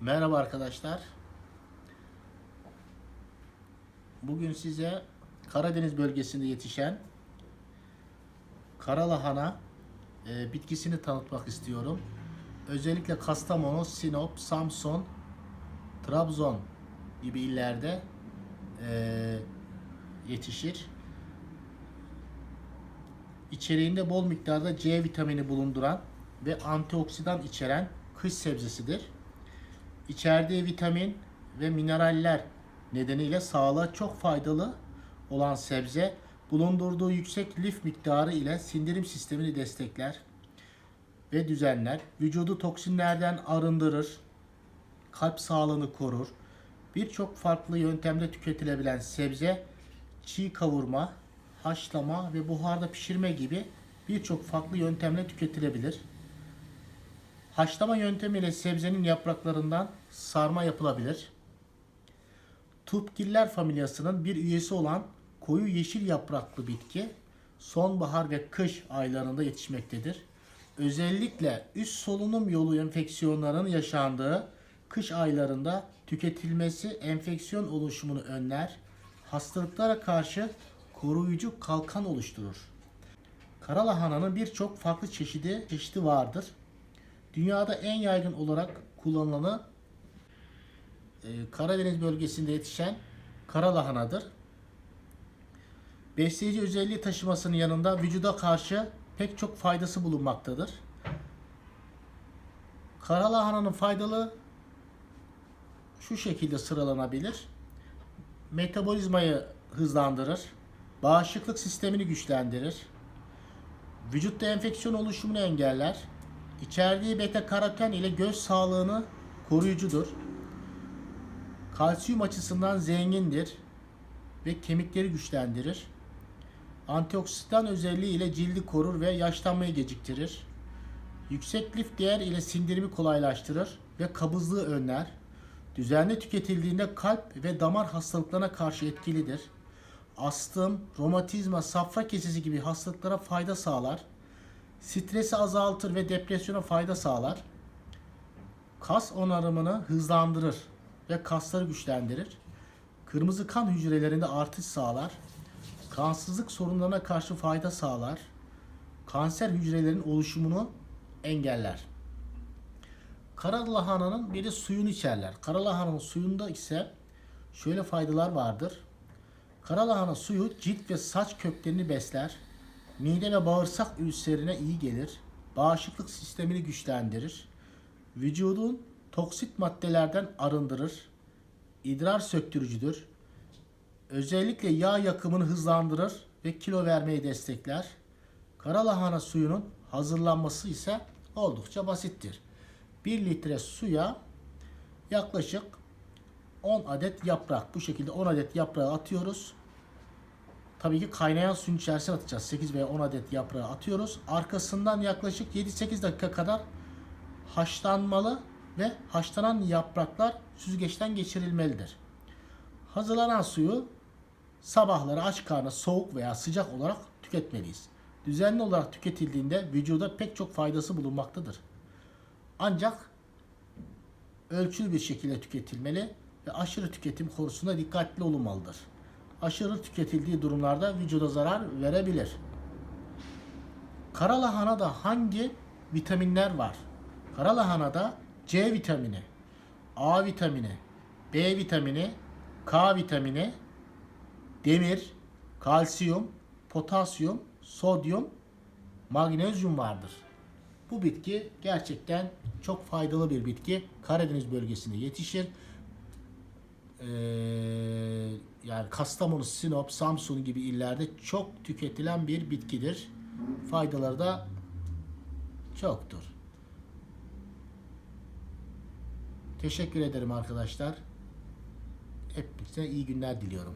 Merhaba arkadaşlar. Bugün size Karadeniz bölgesinde yetişen karalahana e, bitkisini tanıtmak istiyorum. Özellikle Kastamonu, Sinop, Samsun, Trabzon gibi illerde e, yetişir. İçeriğinde bol miktarda C vitamini bulunduran ve antioksidan içeren kış sebzesidir. İçerdiği vitamin ve mineraller nedeniyle sağlığa çok faydalı olan sebze bulundurduğu yüksek lif miktarı ile sindirim sistemini destekler ve düzenler. Vücudu toksinlerden arındırır, kalp sağlığını korur. Birçok farklı yöntemde tüketilebilen sebze çiğ kavurma, haşlama ve buharda pişirme gibi birçok farklı yöntemle tüketilebilir. Haşlama yöntemiyle sebzenin yapraklarından sarma yapılabilir. Tupgiller familyasının bir üyesi olan koyu yeşil yapraklı bitki sonbahar ve kış aylarında yetişmektedir. Özellikle üst solunum yolu enfeksiyonlarının yaşandığı kış aylarında tüketilmesi enfeksiyon oluşumunu önler, hastalıklara karşı koruyucu kalkan oluşturur. Karalahananın birçok farklı çeşidi çeşidi vardır. Dünyada en yaygın olarak kullanılanı e, Karadeniz bölgesinde yetişen karalahanadır. Besleyici özelliği taşımasının yanında vücuda karşı pek çok faydası bulunmaktadır. Karalahananın faydalı şu şekilde sıralanabilir. Metabolizmayı hızlandırır, bağışıklık sistemini güçlendirir, vücutta enfeksiyon oluşumunu engeller, İçerdiği beta karoten ile göz sağlığını koruyucudur. Kalsiyum açısından zengindir ve kemikleri güçlendirir. Antioksidan özelliği ile cildi korur ve yaşlanmayı geciktirir. Yüksek lif değer ile sindirimi kolaylaştırır ve kabızlığı önler. Düzenli tüketildiğinde kalp ve damar hastalıklarına karşı etkilidir. Astım, romatizma, safra kesesi gibi hastalıklara fayda sağlar. Stresi azaltır ve depresyona fayda sağlar. Kas onarımını hızlandırır ve kasları güçlendirir. Kırmızı kan hücrelerinde artış sağlar. Kansızlık sorunlarına karşı fayda sağlar. Kanser hücrelerinin oluşumunu engeller. Kara lahananın biri suyunu içerler. Kara lahananın suyunda ise şöyle faydalar vardır. Kara lahana suyu cilt ve saç köklerini besler. Mide ve bağırsak ülserine iyi gelir. Bağışıklık sistemini güçlendirir. Vücudun toksit maddelerden arındırır. İdrar söktürücüdür. Özellikle yağ yakımını hızlandırır ve kilo vermeyi destekler. Kara lahana suyunun hazırlanması ise oldukça basittir. 1 litre suya yaklaşık 10 adet yaprak. Bu şekilde 10 adet yaprağı atıyoruz. Tabii ki kaynayan suyun içerisine atacağız. 8 veya 10 adet yaprağı atıyoruz. Arkasından yaklaşık 7-8 dakika kadar haşlanmalı ve haşlanan yapraklar süzgeçten geçirilmelidir. Hazırlanan suyu sabahları aç karnına soğuk veya sıcak olarak tüketmeliyiz. Düzenli olarak tüketildiğinde vücuda pek çok faydası bulunmaktadır. Ancak ölçülü bir şekilde tüketilmeli ve aşırı tüketim konusunda dikkatli olunmalıdır aşırı tüketildiği durumlarda vücuda zarar verebilir. Kara lahanada hangi vitaminler var? Kara lahanada C vitamini, A vitamini, B vitamini, K vitamini, demir, kalsiyum, potasyum, sodyum, magnezyum vardır. Bu bitki gerçekten çok faydalı bir bitki. Karadeniz bölgesinde yetişir. Ee, yani Kastamonu, Sinop, Samsun gibi illerde çok tüketilen bir bitkidir. Faydaları da çoktur. Teşekkür ederim arkadaşlar. Hepinize iyi günler diliyorum.